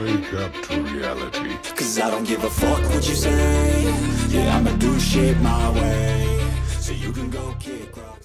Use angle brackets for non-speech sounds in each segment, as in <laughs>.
Wake up to reality. Cause I don't give a fuck what you say. Yeah, I'ma do shit my way. So you can go kick rocks.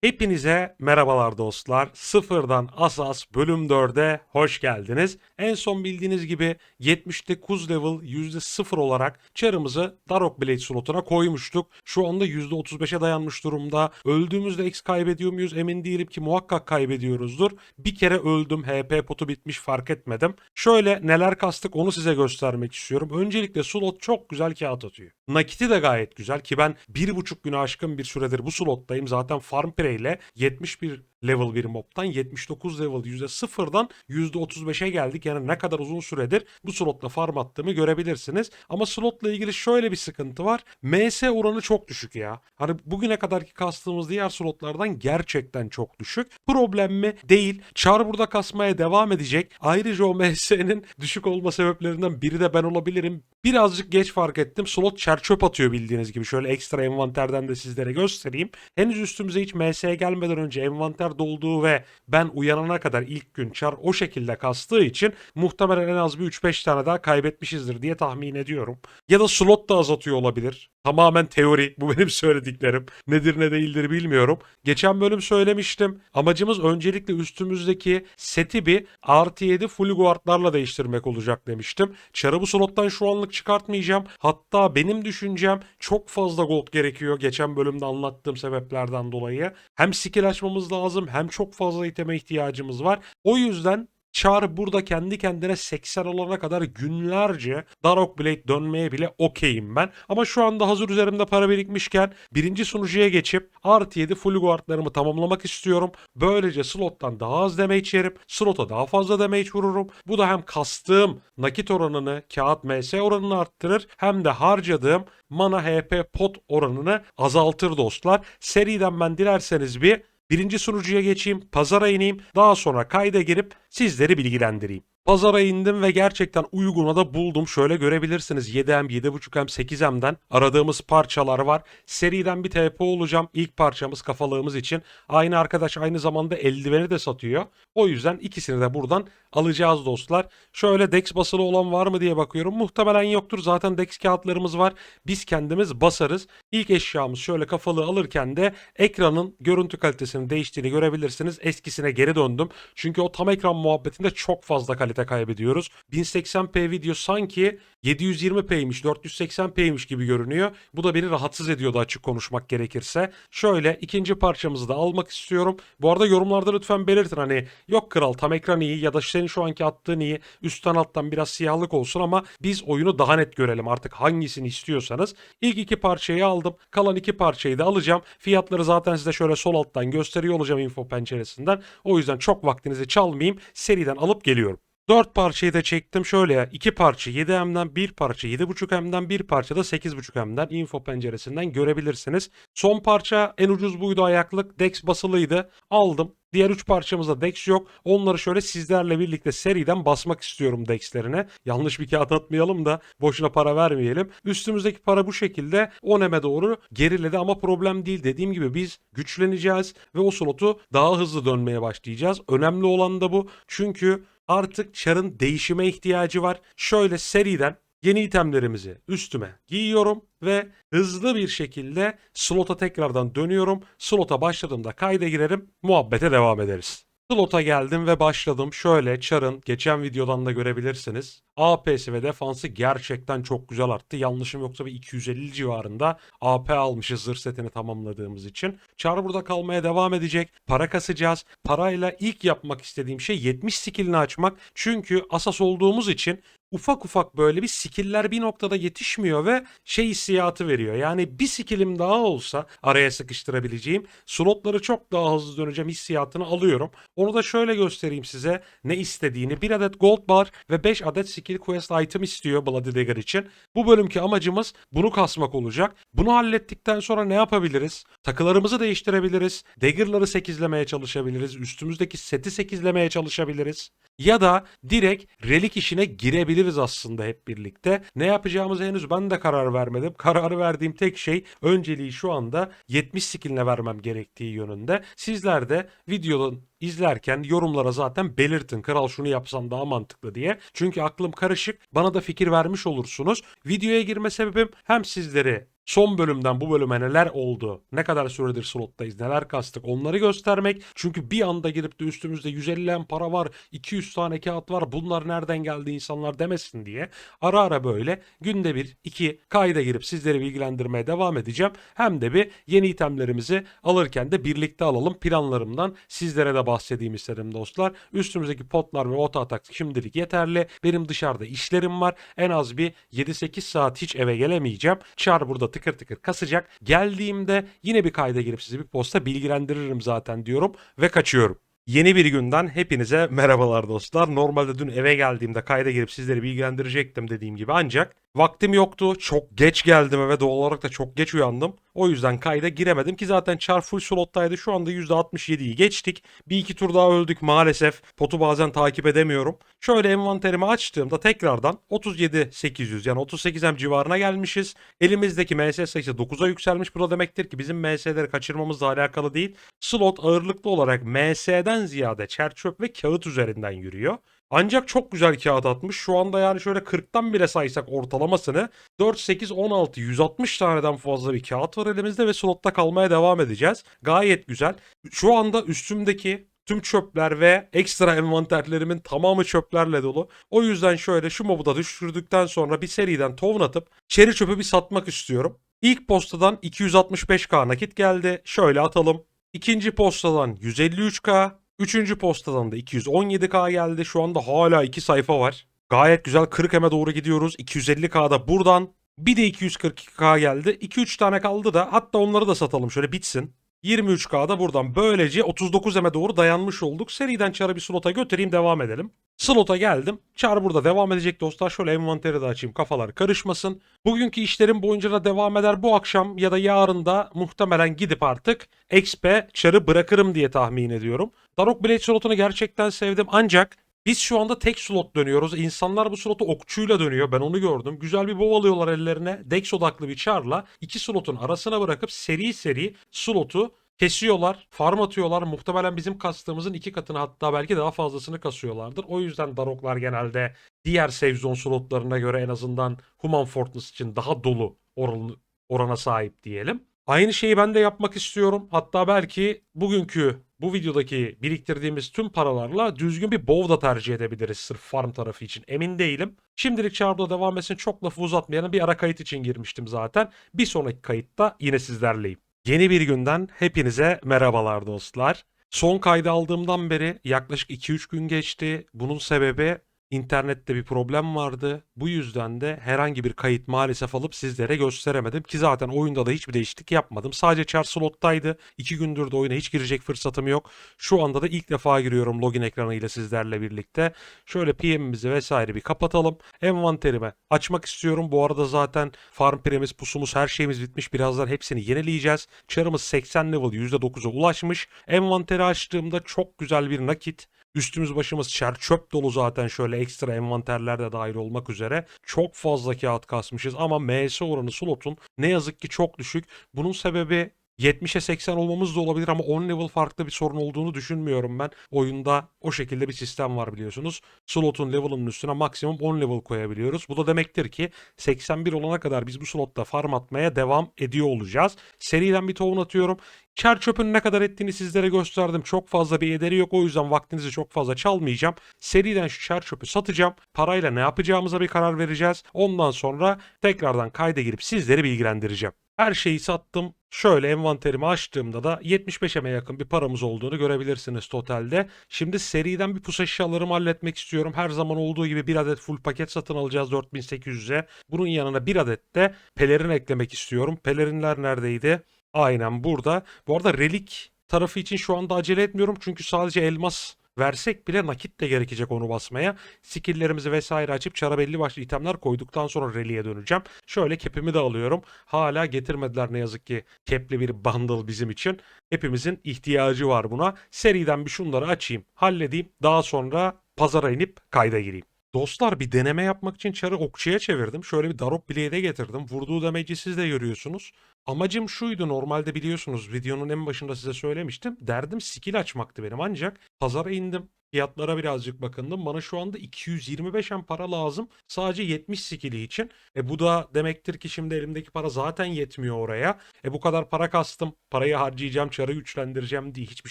Hepinize merhabalar dostlar. Sıfırdan Asas bölüm 4'e hoş geldiniz. En son bildiğiniz gibi 79 level %0 olarak çarımızı Darok Blade slotuna koymuştuk. Şu anda %35'e dayanmış durumda. Öldüğümüzde X kaybediyor muyuz emin değilim ki muhakkak kaybediyoruzdur. Bir kere öldüm HP potu bitmiş fark etmedim. Şöyle neler kastık onu size göstermek istiyorum. Öncelikle slot çok güzel kağıt atıyor. Nakiti de gayet güzel ki ben bir buçuk güne aşkın bir süredir bu slottayım. Zaten Farm Prey ile 71 level bir mobtan 79 level %0'dan %35'e geldik. Yani ne kadar uzun süredir bu slotla farm attığımı görebilirsiniz. Ama slotla ilgili şöyle bir sıkıntı var. MS oranı çok düşük ya. Hani bugüne kadarki kastığımız diğer slotlardan gerçekten çok düşük. Problem mi? Değil. Char burada kasmaya devam edecek. Ayrıca o MS'nin düşük olma sebeplerinden biri de ben olabilirim. Birazcık geç fark ettim. Slot çer çöp atıyor bildiğiniz gibi. Şöyle ekstra envanterden de sizlere göstereyim. Henüz üstümüze hiç MS gelmeden önce envanter dolduğu ve ben uyanana kadar ilk gün çar o şekilde kastığı için muhtemelen en az bir 3-5 tane daha kaybetmişizdir diye tahmin ediyorum. Ya da slot da azaltıyor olabilir. Tamamen teori. Bu <laughs> benim söylediklerim. Nedir ne değildir bilmiyorum. Geçen bölüm söylemiştim. Amacımız öncelikle üstümüzdeki seti bir artı 7 full guardlarla değiştirmek olacak demiştim. Çarı bu slottan şu anlık çıkartmayacağım. Hatta benim düşüncem çok fazla gold gerekiyor. Geçen bölümde anlattığım sebeplerden dolayı. Hem skill açmamız lazım hem çok fazla iteme ihtiyacımız var. O yüzden Char burada kendi kendine 80 olana kadar günlerce Darok Blade dönmeye bile okeyim ben. Ama şu anda hazır üzerimde para birikmişken birinci sunucuya geçip artı 7 full guardlarımı tamamlamak istiyorum. Böylece slottan daha az damage yerim. Slota daha fazla damage vururum. Bu da hem kastığım nakit oranını, kağıt MS oranını arttırır hem de harcadığım mana HP pot oranını azaltır dostlar. Seriden ben dilerseniz bir Birinci sunucuya geçeyim, pazara ineyim, daha sonra kayda girip sizleri bilgilendireyim. Pazara indim ve gerçekten uyguna da buldum. Şöyle görebilirsiniz 7M, 7.5M, 8M'den aradığımız parçalar var. Seriden bir TP olacağım. İlk parçamız kafalığımız için. Aynı arkadaş aynı zamanda eldiveni de satıyor. O yüzden ikisini de buradan alacağız dostlar. Şöyle Dex basılı olan var mı diye bakıyorum. Muhtemelen yoktur. Zaten Dex kağıtlarımız var. Biz kendimiz basarız. İlk eşyamız şöyle kafalığı alırken de ekranın görüntü kalitesinin değiştiğini görebilirsiniz. Eskisine geri döndüm. Çünkü o tam ekran muhabbetinde çok fazla kalite kaybediyoruz. 1080p video sanki 720p'ymiş, 480p'ymiş gibi görünüyor. Bu da beni rahatsız ediyordu açık konuşmak gerekirse. Şöyle ikinci parçamızı da almak istiyorum. Bu arada yorumlarda lütfen belirtin hani yok kral tam ekran iyi ya da senin şu anki attığın iyi. Üstten alttan biraz siyahlık olsun ama biz oyunu daha net görelim artık hangisini istiyorsanız. İlk iki parçayı aldım. Kalan iki parçayı da alacağım. Fiyatları zaten size şöyle sol alttan gösteriyor olacağım info penceresinden. O yüzden çok vaktinizi çalmayayım. Seriden alıp geliyorum. 4 parçayı da çektim şöyle ya. 2 parça 7M'den 1 parça 7.5M'den 1 parça da 8.5M'den info penceresinden görebilirsiniz. Son parça en ucuz buydu ayaklık. Dex basılıydı. Aldım. Diğer 3 parçamızda Dex yok. Onları şöyle sizlerle birlikte seriden basmak istiyorum Dex'lerine. Yanlış bir kağıt atmayalım da boşuna para vermeyelim. Üstümüzdeki para bu şekilde 10M'e doğru geriledi ama problem değil. Dediğim gibi biz güçleneceğiz ve o slotu daha hızlı dönmeye başlayacağız. Önemli olan da bu. Çünkü artık çarın değişime ihtiyacı var. Şöyle seriden yeni itemlerimizi üstüme giyiyorum ve hızlı bir şekilde slota tekrardan dönüyorum. Slota başladığımda kayda girerim, muhabbete devam ederiz. Slota geldim ve başladım. Şöyle Char'ın geçen videodan da görebilirsiniz. AP'si ve defansı gerçekten çok güzel arttı. Yanlışım yoksa bir 250 civarında AP almışız zırh setini tamamladığımız için. Char burada kalmaya devam edecek. Para kasacağız. Parayla ilk yapmak istediğim şey 70 skillini açmak. Çünkü asas olduğumuz için ufak ufak böyle bir skill'ler bir noktada yetişmiyor ve şey hissiyatı veriyor. Yani bir skill'im daha olsa araya sıkıştırabileceğim slotları çok daha hızlı döneceğim hissiyatını alıyorum. Onu da şöyle göstereyim size ne istediğini. Bir adet gold bar ve 5 adet skill quest item istiyor Bloody Dagger için. Bu bölümki amacımız bunu kasmak olacak. Bunu hallettikten sonra ne yapabiliriz? Takılarımızı değiştirebiliriz. Dagger'ları sekizlemeye çalışabiliriz. Üstümüzdeki seti sekizlemeye çalışabiliriz. ya da direkt relik işine girebiliriz aslında hep birlikte. Ne yapacağımızı henüz ben de karar vermedim. <laughs> Kararı verdiğim tek şey önceliği şu anda 70 skilline vermem gerektiği yönünde. Sizler de videonun izlerken yorumlara zaten belirtin. Kral şunu yapsam daha mantıklı diye. Çünkü aklım karışık. Bana da fikir vermiş olursunuz. Videoya girme sebebim hem sizleri son bölümden bu bölüme neler oldu, ne kadar süredir slottayız, neler kastık onları göstermek. Çünkü bir anda girip de üstümüzde 150 en para var, 200 tane kağıt var bunlar nereden geldi insanlar demesin diye ara ara böyle günde bir iki kayda girip sizleri bilgilendirmeye devam edeceğim. Hem de bir yeni itemlerimizi alırken de birlikte alalım planlarımdan sizlere de bahsedeyim istedim dostlar. Üstümüzdeki potlar ve oto atak şimdilik yeterli. Benim dışarıda işlerim var. En az bir 7-8 saat hiç eve gelemeyeceğim. Çar burada tıkır tıkır kasacak. Geldiğimde yine bir kayda girip sizi bir posta bilgilendiririm zaten diyorum ve kaçıyorum. Yeni bir günden hepinize merhabalar dostlar. Normalde dün eve geldiğimde kayda girip sizleri bilgilendirecektim dediğim gibi ancak vaktim yoktu. Çok geç geldim eve doğal olarak da çok geç uyandım. O yüzden kayda giremedim ki zaten char full slottaydı. Şu anda %67'yi geçtik. Bir iki tur daha öldük maalesef. Potu bazen takip edemiyorum. Şöyle envanterimi açtığımda tekrardan 37800 yani 38M civarına gelmişiz. Elimizdeki MS sayısı 9'a yükselmiş. Bu da demektir ki bizim MS'leri kaçırmamızla alakalı değil. Slot ağırlıklı olarak MS'den ziyade çer çöp ve kağıt üzerinden yürüyor. Ancak çok güzel kağıt atmış. Şu anda yani şöyle 40'tan bile saysak ortalamasını 4, 8, 16, 160 taneden fazla bir kağıt var elimizde ve slotta kalmaya devam edeceğiz. Gayet güzel. Şu anda üstümdeki tüm çöpler ve ekstra envanterlerimin tamamı çöplerle dolu. O yüzden şöyle şu mobu da düşürdükten sonra bir seriden tohum atıp çeri çöpü bir satmak istiyorum. İlk postadan 265k nakit geldi. Şöyle atalım. İkinci postadan 153k. Üçüncü postadan da 217k geldi. Şu anda hala iki sayfa var. Gayet güzel 40 eme doğru gidiyoruz. 250k'da buradan. Bir de 242k geldi. 2-3 tane kaldı da hatta onları da satalım şöyle bitsin. 23K'da buradan böylece 39 eme doğru dayanmış olduk. Seriden çarı bir slota götüreyim devam edelim. Slota geldim. Çar burada devam edecek dostlar. Şöyle envanteri de açayım kafalar karışmasın. Bugünkü işlerim boyunca da devam eder. Bu akşam ya da yarın da muhtemelen gidip artık XP çarı bırakırım diye tahmin ediyorum. Darok Blade slotunu gerçekten sevdim ancak biz şu anda tek slot dönüyoruz. İnsanlar bu slotu okçuyla dönüyor. Ben onu gördüm. Güzel bir bov alıyorlar ellerine. Dex odaklı bir charla iki slotun arasına bırakıp seri seri slotu kesiyorlar. Farm atıyorlar. Muhtemelen bizim kastığımızın iki katını hatta belki daha fazlasını kasıyorlardır. O yüzden Daroklar genelde diğer save zone slotlarına göre en azından Human Fortress için daha dolu oranı, orana sahip diyelim. Aynı şeyi ben de yapmak istiyorum. Hatta belki bugünkü bu videodaki biriktirdiğimiz tüm paralarla düzgün bir bow da tercih edebiliriz sırf farm tarafı için. Emin değilim. Şimdilik çağrıda devam etsin çok lafı uzatmayalım. Bir ara kayıt için girmiştim zaten. Bir sonraki kayıtta yine sizlerleyim. Yeni bir günden hepinize merhabalar dostlar. Son kaydı aldığımdan beri yaklaşık 2-3 gün geçti. Bunun sebebi İnternette bir problem vardı. Bu yüzden de herhangi bir kayıt maalesef alıp sizlere gösteremedim ki zaten oyunda da hiçbir değişiklik yapmadım. Sadece char slottaydı. İki gündür de oyuna hiç girecek fırsatım yok. Şu anda da ilk defa giriyorum login ekranıyla sizlerle birlikte. Şöyle PM'imizi vesaire bir kapatalım. Envanterimi açmak istiyorum. Bu arada zaten farm piremiz, pusumuz, her şeyimiz bitmiş. Birazdan hepsini yenileyeceğiz. Char'ımız 80 level %9'a ulaşmış. Envanteri açtığımda çok güzel bir nakit. Üstümüz başımız çer çöp dolu zaten şöyle ekstra envanterler de dahil olmak üzere. Çok fazla kağıt kasmışız ama MS oranı slotun ne yazık ki çok düşük. Bunun sebebi 70'e 80 olmamız da olabilir ama 10 level farklı bir sorun olduğunu düşünmüyorum ben. Oyunda o şekilde bir sistem var biliyorsunuz. Slotun level'ının üstüne maksimum 10 level koyabiliyoruz. Bu da demektir ki 81 olana kadar biz bu slotta farm atmaya devam ediyor olacağız. Seriden bir tohum atıyorum. Çer çöpün ne kadar ettiğini sizlere gösterdim. Çok fazla bir ederi yok o yüzden vaktinizi çok fazla çalmayacağım. Seriden şu çer çöpü satacağım. Parayla ne yapacağımıza bir karar vereceğiz. Ondan sonra tekrardan kayda girip sizleri bilgilendireceğim. Her şeyi sattım. Şöyle envanterimi açtığımda da 75'e yakın bir paramız olduğunu görebilirsiniz totalde. Şimdi seriden bir pusa eşyalarımı halletmek istiyorum. Her zaman olduğu gibi bir adet full paket satın alacağız 4800'e. Bunun yanına bir adet de pelerin eklemek istiyorum. Pelerinler neredeydi? Aynen burada. Bu arada relik tarafı için şu anda acele etmiyorum. Çünkü sadece elmas versek bile nakit de gerekecek onu basmaya. Skill'lerimizi vesaire açıp çara belli başlı itemler koyduktan sonra reli'ye döneceğim. Şöyle kepimi de alıyorum. Hala getirmediler ne yazık ki kepli bir bundle bizim için. Hepimizin ihtiyacı var buna. Seriden bir şunları açayım, halledeyim. Daha sonra pazara inip kayda gireyim. Dostlar bir deneme yapmak için çarı okçuya çevirdim. Şöyle bir Darok Blade'e getirdim. Vurduğu damage'i siz de görüyorsunuz. Amacım şuydu normalde biliyorsunuz videonun en başında size söylemiştim. Derdim skill açmaktı benim ancak pazara indim. Fiyatlara birazcık bakındım. Bana şu anda 225 en para lazım. Sadece 70 skill'i için. E bu da demektir ki şimdi elimdeki para zaten yetmiyor oraya. E bu kadar para kastım. Parayı harcayacağım, çarı güçlendireceğim diye hiçbir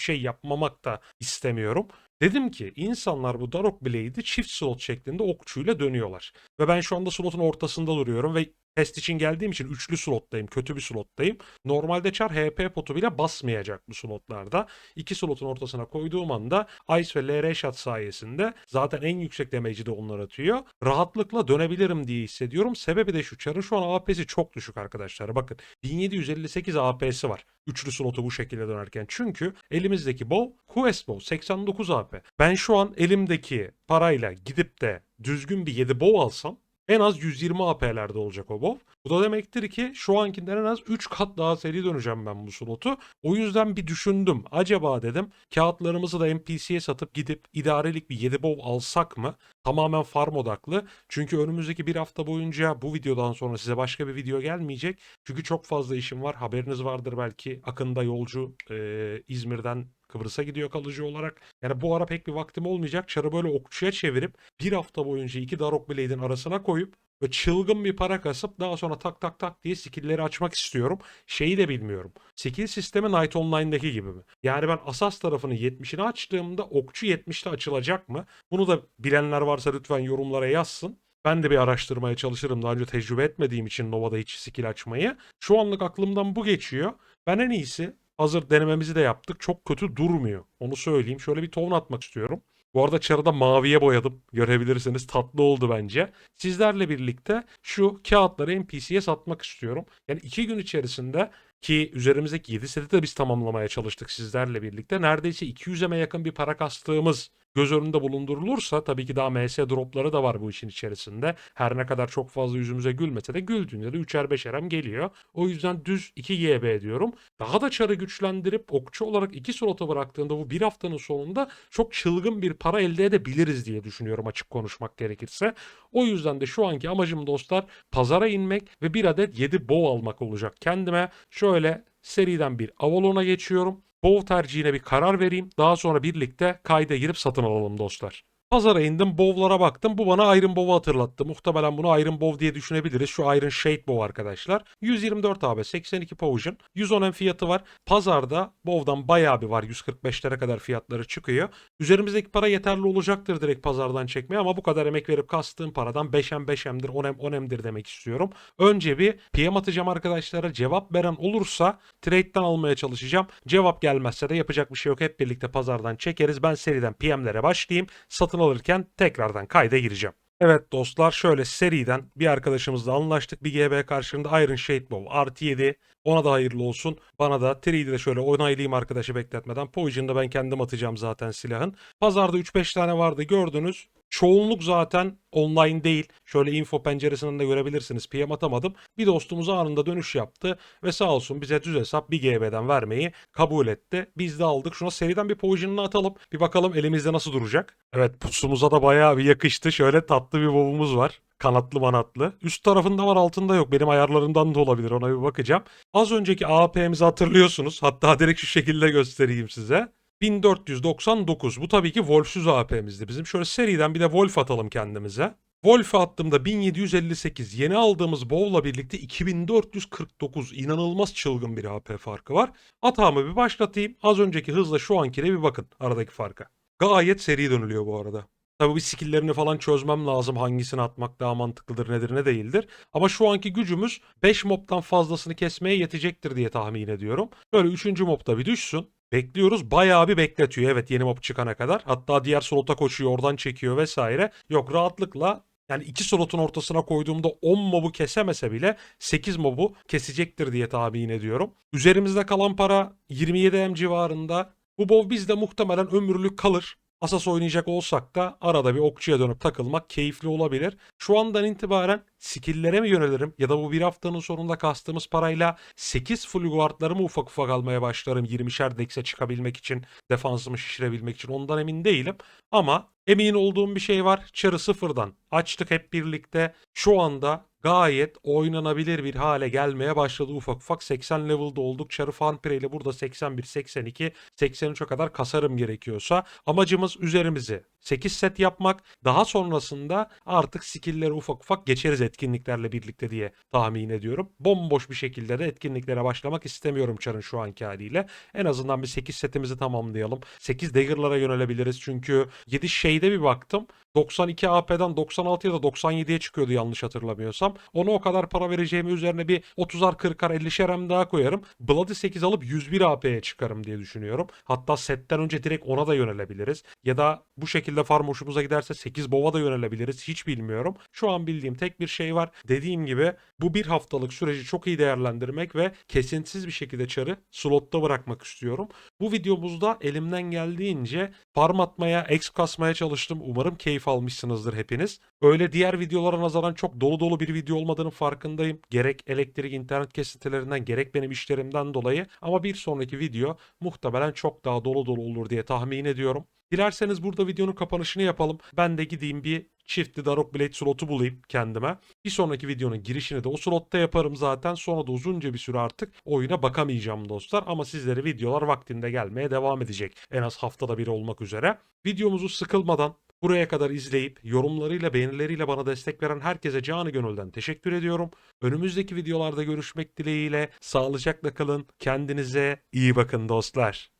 şey yapmamak da istemiyorum. Dedim ki insanlar bu Darok Blade'i çift slot şeklinde okçuyla dönüyorlar. Ve ben şu anda slotun ortasında duruyorum ve test için geldiğim için üçlü slottayım. Kötü bir slottayım. Normalde çar HP potu bile basmayacak bu slotlarda. İki slotun ortasına koyduğum anda Ice ve LR shot sayesinde zaten en yüksek damage'i de onlar atıyor. Rahatlıkla dönebilirim diye hissediyorum. Sebebi de şu çarın şu an AP'si çok düşük arkadaşlar. Bakın 1758 AP'si var. Üçlü slotu bu şekilde dönerken. Çünkü elimizdeki bow Quest Bow 89 AP. Ben şu an elimdeki parayla gidip de düzgün bir 7 bow alsam en az 120 AP'lerde olacak o bow. Bu da demektir ki şu ankinden en az 3 kat daha seri döneceğim ben bu slotu. O yüzden bir düşündüm. Acaba dedim kağıtlarımızı da NPC'ye satıp gidip idarelik bir 7 bow alsak mı? Tamamen farm odaklı. Çünkü önümüzdeki bir hafta boyunca bu videodan sonra size başka bir video gelmeyecek. Çünkü çok fazla işim var. Haberiniz vardır belki. Akında yolcu eee, İzmir'den Kıbrıs'a gidiyor kalıcı olarak. Yani bu ara pek bir vaktim olmayacak. Çarı böyle okçuya çevirip bir hafta boyunca iki Darok Blade'in arasına koyup ve çılgın bir para kasıp daha sonra tak tak tak diye skill'leri açmak istiyorum. Şeyi de bilmiyorum. Skill sistemi Night Online'daki gibi mi? Yani ben Asas tarafını 70'ini açtığımda okçu 70'te açılacak mı? Bunu da bilenler varsa lütfen yorumlara yazsın. Ben de bir araştırmaya çalışırım. Daha önce tecrübe etmediğim için Nova'da hiç skill açmayı. Şu anlık aklımdan bu geçiyor. Ben en iyisi hazır denememizi de yaptık. Çok kötü durmuyor. Onu söyleyeyim. Şöyle bir ton atmak istiyorum. Bu arada çarıda maviye boyadım. Görebilirsiniz. Tatlı oldu bence. Sizlerle birlikte şu kağıtları NPC'ye satmak istiyorum. Yani iki gün içerisinde ki üzerimizdeki 7 seti de biz tamamlamaya çalıştık sizlerle birlikte. Neredeyse 200'e yakın bir para kastığımız göz önünde bulundurulursa tabii ki daha MS dropları da var bu işin içerisinde. Her ne kadar çok fazla yüzümüze gülmese de güldüğünde de 3'er 5'er hem geliyor. O yüzden düz 2 GB diyorum. Daha da çarı güçlendirip okçu olarak 2 slota bıraktığında bu bir haftanın sonunda çok çılgın bir para elde edebiliriz diye düşünüyorum açık konuşmak gerekirse. O yüzden de şu anki amacım dostlar pazara inmek ve bir adet 7 bow almak olacak. Kendime şöyle seriden bir Avalon'a geçiyorum. Bow tercihine bir karar vereyim. Daha sonra birlikte kayda girip satın alalım dostlar. Pazara indim, bow'lara baktım. Bu bana Iron Bow'u hatırlattı. Muhtemelen bunu Iron Bow diye düşünebiliriz. Şu Iron Shade Bow arkadaşlar. 124 AB, 82 Potion. 110 M fiyatı var. Pazarda Bow'dan bayağı bir var. 145'lere kadar fiyatları çıkıyor. Üzerimizdeki para yeterli olacaktır direkt pazardan çekmeye ama bu kadar emek verip kastığım paradan 5M 5M'dir, 10M 10M'dir demek istiyorum. Önce bir PM atacağım arkadaşlara. Cevap veren olursa trade'den almaya çalışacağım. Cevap gelmezse de yapacak bir şey yok. Hep birlikte pazardan çekeriz. Ben seriden PM'lere başlayayım. Satın alırken tekrardan kayda gireceğim. Evet dostlar şöyle seriden bir arkadaşımızla anlaştık. Bir GB karşılığında Iron Shade Bow artı 7. Ona da hayırlı olsun. Bana da 3'de de şöyle onaylayayım arkadaşı bekletmeden. Poison'da ben kendim atacağım zaten silahın. Pazarda 3-5 tane vardı gördünüz. Çoğunluk zaten online değil. Şöyle info penceresinden de görebilirsiniz. PM atamadım. Bir dostumuz anında dönüş yaptı ve sağ olsun bize düz hesap 1 GB'den vermeyi kabul etti. Biz de aldık. Şuna seriden bir poison'ını atalım. Bir bakalım elimizde nasıl duracak. Evet pusumuza da bayağı bir yakıştı. Şöyle tatlı bir bobumuz var. Kanatlı manatlı. Üst tarafında var altında yok. Benim ayarlarımdan da olabilir ona bir bakacağım. Az önceki AP'mizi hatırlıyorsunuz. Hatta direkt şu şekilde göstereyim size. 1499. Bu tabii ki Wolf'süz AP'mizdi bizim. Şöyle seriden bir de Wolf atalım kendimize. Wolf'e attığımda 1758. Yeni aldığımız Bow'la birlikte 2449. İnanılmaz çılgın bir AP farkı var. Atağımı bir başlatayım. Az önceki hızla şu ankine bir bakın aradaki farka. Gayet seri dönülüyor bu arada. Tabii bu skill'lerini falan çözmem lazım. Hangisini atmak daha mantıklıdır nedir ne değildir. Ama şu anki gücümüz 5 mob'tan fazlasını kesmeye yetecektir diye tahmin ediyorum. Böyle 3. mob'da bir düşsün. Bekliyoruz. Bayağı bir bekletiyor. Evet yeni mob çıkana kadar. Hatta diğer slota koşuyor oradan çekiyor vesaire. Yok rahatlıkla yani iki slotun ortasına koyduğumda 10 mobu kesemese bile 8 mobu kesecektir diye tahmin ediyorum. Üzerimizde kalan para 27 M civarında. Bu bov bizde muhtemelen ömürlük kalır. Asas oynayacak olsak da arada bir okçuya dönüp takılmak keyifli olabilir. Şu andan itibaren skill'lere mi yönelirim ya da bu bir haftanın sonunda kastığımız parayla 8 full guardları mı ufak ufak almaya başlarım 20'şer dex'e çıkabilmek için, defansımı şişirebilmek için ondan emin değilim. Ama emin olduğum bir şey var. Çarı sıfırdan açtık hep birlikte. Şu anda gayet oynanabilir bir hale gelmeye başladı ufak ufak. 80 level'da olduk. Çarı Fanpire ile burada 81, 82, 83'e kadar kasarım gerekiyorsa. Amacımız üzerimizi 8 set yapmak. Daha sonrasında artık skill'leri ufak ufak geçeriz etkinliklerle birlikte diye tahmin ediyorum. Bomboş bir şekilde de etkinliklere başlamak istemiyorum Çar'ın şu anki haliyle. En azından bir 8 setimizi tamamlayalım. 8 dagger'lara yönelebiliriz çünkü 7 şeyde bir baktım. 92 AP'den 96 ya da 97'ye çıkıyordu yanlış hatırlamıyorsam. Ona o kadar para vereceğimi üzerine bir 30'ar 40'ar 50'şer hem daha koyarım. Bloody 8 alıp 101 AP'ye çıkarım diye düşünüyorum. Hatta setten önce direkt ona da yönelebiliriz. Ya da bu şekilde farm hoşumuza giderse 8 bova da yönelebiliriz. Hiç bilmiyorum. Şu an bildiğim tek bir şey var. Dediğim gibi bu bir haftalık süreci çok iyi değerlendirmek ve kesintisiz bir şekilde çarı slotta bırakmak istiyorum. Bu videomuzda elimden geldiğince farm atmaya, ex kasmaya çalıştım. Umarım keyif almışsınızdır hepiniz. Öyle diğer videolara nazaran çok dolu dolu bir video olmadığının farkındayım. Gerek elektrik internet kesintilerinden gerek benim işlerimden dolayı. Ama bir sonraki video muhtemelen çok daha dolu dolu olur diye tahmin ediyorum. Dilerseniz burada videonun kapanışını yapalım. Ben de gideyim bir çiftli Darok Blade slotu bulayım kendime. Bir sonraki videonun girişini de o slotta yaparım zaten. Sonra da uzunca bir süre artık oyuna bakamayacağım dostlar. Ama sizlere videolar vaktinde gelmeye devam edecek. En az haftada bir olmak üzere. Videomuzu sıkılmadan Buraya kadar izleyip yorumlarıyla beğenileriyle bana destek veren herkese canı gönülden teşekkür ediyorum. Önümüzdeki videolarda görüşmek dileğiyle sağlıcakla kalın. Kendinize iyi bakın dostlar.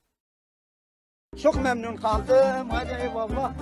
Çok memnun kaldım. Hadi eyvallah.